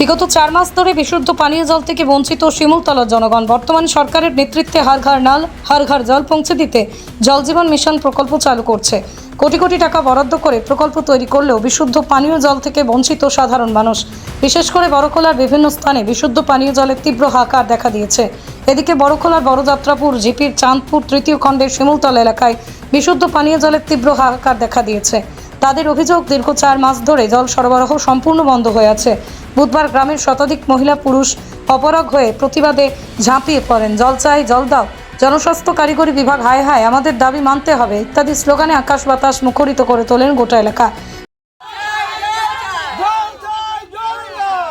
বিগত চার মাস ধরে বিশুদ্ধ পানীয় জল থেকে বঞ্চিত শিমুলতলার জনগণ। বর্তমান সরকারের নেতৃত্বে হার ঘর নাল, হার ঘর জল পৌঁছে দিতে জল জীবন মিশন প্রকল্প চালু করছে। কোটি কোটি টাকা বরাদ্দ করে প্রকল্প তৈরি করলেও বিশুদ্ধ পানীয় জল থেকে বঞ্চিত সাধারণ মানুষ। বিশেষ করে বড়খোলার বিভিন্ন স্থানে বিশুদ্ধ পানীয় জলের তীব্র হাহাকার দেখা দিয়েছে। এদিকে বড়খোলার বড়যাত্রাপুর, জিপির চাঁদপুর, তৃতীয় খণ্ডের শিমুলতলা এলাকায় বিশুদ্ধ পানীয় জলের তীব্র হাহাকার দেখা দিয়েছে। তাদের অভিযোগ, দীর্ঘ চার মাস ধরে জল সরবরাহ সম্পূর্ণ বন্ধ হয়ে আছে। বুধবার গ্রামের শতাধিক মহিলা পুরুষ অপরাগ হয়ে প্রতিবাদে ঝাঁপিয়ে পড়েন। জল চাই, জল দাও, জনস্বাস্থ্য কারিগরি বিভাগ হায় হায়, আমাদের দাবি মানতে হবে ইত্যাদি স্লোগানে আকাশ বাতাস মুখরিত করে তোলেন গোটা এলাকা জল চাই, জল দাও।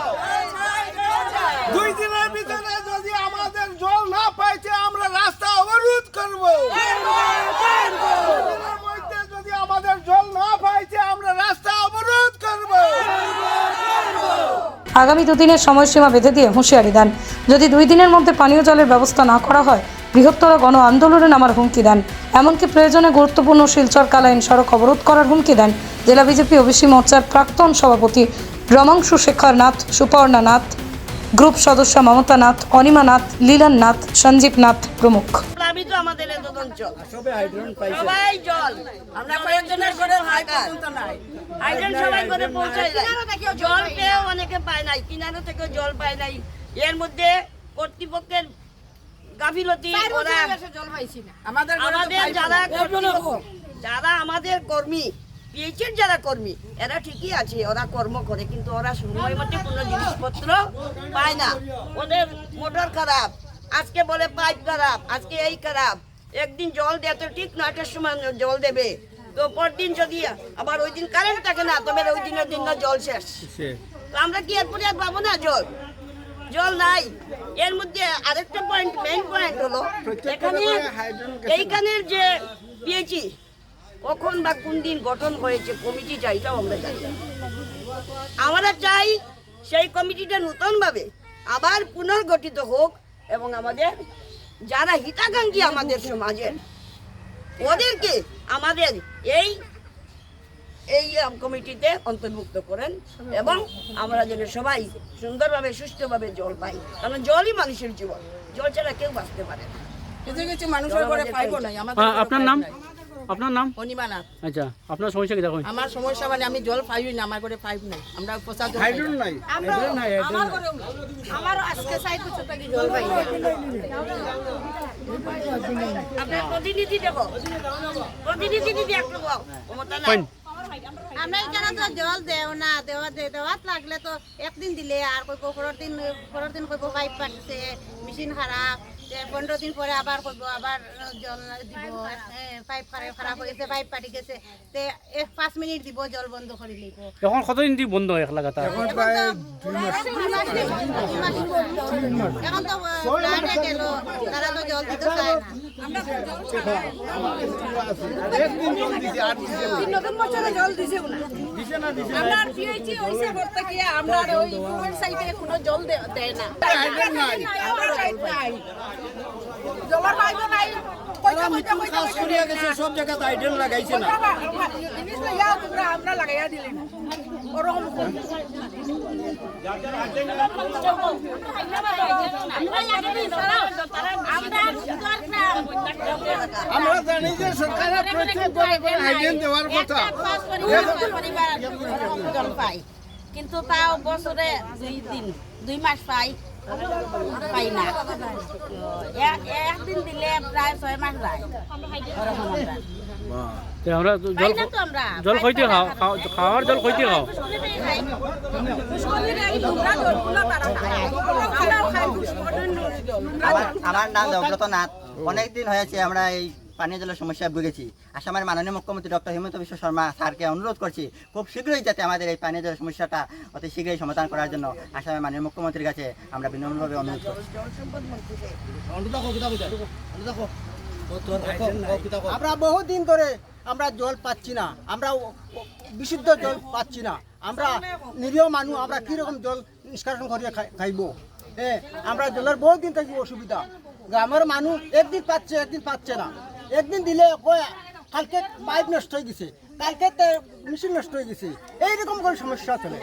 দুই দিনের ভিতরে যদি আমাদের জল না পাইছে আমরা রাস্তা অবরোধ করব দুই দিনের মধ্যে যদি আমাদের জল না পাইছে আমরা রাস্তা অবরোধ করব আগামী দুদিনের সময়সীমা বেঁধে দিয়ে হুঁশিয়ারি দেন। যদি দুই দিনের মধ্যে পানীয় জলের ব্যবস্থা না করা হয়, বৃহত্তর গণ আন্দোলনে নামার হুমকি দেন। এমনকি প্রয়োজনে গুরুত্বপূর্ণ শিলচর কালাইন সড়ক অবরোধ করার হুমকি দেন। জেলা বিজেপি ওবিসি মোর্চার প্রাক্তন সভাপতি রমাংশু শেখর নাথ সুপর্ণা নাথ, গ্রুপ সদস্য মমতা নাথ, অনিমা নাথ, লীলান নাথ, সঞ্জীব নাথ প্রমুখ। আমি তো আমাদের এত অঞ্চল সবাই জল। আমরা কয়েকজনের করে হাইড্রেন সবাই করে পৌঁছায় যায় জল পেয়েও অনেকে পায় নাই কিনারো থেকে জল পায় নাই। এর মধ্যে কর্তৃপক্ষের গাফিলতি ওরা আমাদের যারা যারা আমাদের কর্মী পিএইচের যারা কর্মী এরা ঠিকই আছে ওরা কর্ম করে কিন্তু ওরা সময় মতো কোনো জিনিসপত্র পায় না। ওদের মোটর খারাপ। আজকে বলে পাইপ খারাপ আজকে এই খারাপ। একদিন জল দেয় তো ঠিক নয়টার সময় জল দেবে। তো পরদিন যদি আবার ওই দিন কারেন্ট থাকে না তবে ওই দিনের দিন না জল শেষ। তো আমরা কি এরপরে আর পাবো না জল? জল নাই। এর মধ্যে আরেকটা পয়েন্ট মেইন পয়েন্ট হলো এখানে এইখানের যে পিএইচি কখন বা কোন দিন গঠন হয়েছে কমিটি চাই এটাও আমরা চাই আমরা চাই সেই কমিটিটা নতুনভাবে আবার পুনর্গঠিত হোক এবং আমাদের যারা হিতাকাঙ্ক্ষী আমাদের সমাজের ওদেরকে আমাদের এই এই কমিটিতে অন্তর্ভুক্ত করেন এবং আমরা যেন সবাই সুন্দরভাবে সুস্থভাবে জল পাই। কারণ জলই মানুষের জীবন। জল ছাড়া কেউ বাঁচতে পারে না। কিছু কিছু মানুষের ঘরে পাইব নাই আমাদের আপনার নাম। আপনার নাম? অনিমানাথ। আচ্ছা আপনার সমস্যা কি? দেখুন। আমার সমস্যা মানে আমি জল পাইবই না আমার ঘরে পাইপ নাই। আমরা পচা জল হাইড্রন নাই? আমার আজকে সাইড বছর থেকে জল পাই আপনার প্রতিনিধি দেব? প্রতিনিধি দিদি একটু বল। ক্ষমতা নাই। আমরা এখানে তো জল দেও না দেওয়া দে দেওয়াত লাগলে তো একদিন দিলে আর কইব পরের দিন পরের দিন কইব পাইপ পাচ্ছে মেশিন খারাপ। পনেরো দিন পরে আবার কইব আবার জল দিব এ, পাইপ খারাপ খারাপ হয়ে গেছে পাইপ পাটি গেছে। তে এক পাঁচ মিনিট দিব জল বন্ধ করে দিব এখন কতদিন দিয়ে বন্ধ এক লাগাতার এখন তো প্লান্টে গেল তারা তো জল দিতে চায় না। নতুন বছরে জল দিছে আমরা পিএইচি হইছে করতে গিয়ে আমরা ওই ইউএন সাইডে কোনো জল দেয় না। হাইড্রন নাই আমরা পাইপ নাই। জলের পাইপ নাই কইতে কইতে কইতে কাজ করিয়া গেছে সব জায়গাতে হাইড্রন লাগাইছে না। জিনিস লইয়া তোমরা আমরা লাগাইয়া দিলি না। ওরকম আমরা যে সরকারের প্রত্যেক ঘরে ঘরে হাইড্রন দেওয়ার কথা। জল পাই কিন্তু তাও বছরে দুই দিন দুই মাস পাই পাই না। এক- একদিন দিলে প্রায় ছয় মাস যায়। জল জল খাও খাওয়ার জল খাও। আমার আমার নাম দেবব্রত নাথ অনেকদিন হয়েছে আমরা এই পানীয় জলের সমস্যায় ভুগেছি। আসামের মাননীয় মুখ্যমন্ত্রী ডক্টর হেমন্ত বিশ্ব শর্মা স্যারকে অনুরোধ করছি, খুব শীঘ্রই যাতে আমাদের এই পানীয় জলের সমস্যাটা অতি শীঘ্রই সমাধান করার জন্য আসামের মাননীয় মুখ্যমন্ত্রীর কাছে আমরা বিনম্রভাবে অনুরোধ করছি। আমরা বহুদিন ধরে আমরা জল পাচ্ছি না, আমরা বিশুদ্ধ জল পাচ্ছি না। আমরা নিরীহ মানুষ, আমরা কীরকম জল নিষ্কাশন করিয়া খাই- খাইব? হ্যাঁ আমরা জলের বহুত দিন থেকে অসুবিধা। গ্রামের মানুষ একদিন পাচ্ছে একদিন পাচ্ছে না। একদিন দিলে কয়, কালকে পাইপ নষ্ট হয়ে গেছে, কালকে মেশিন নষ্ট হয়ে গেছে। এইরকম করে সমস্যা চলে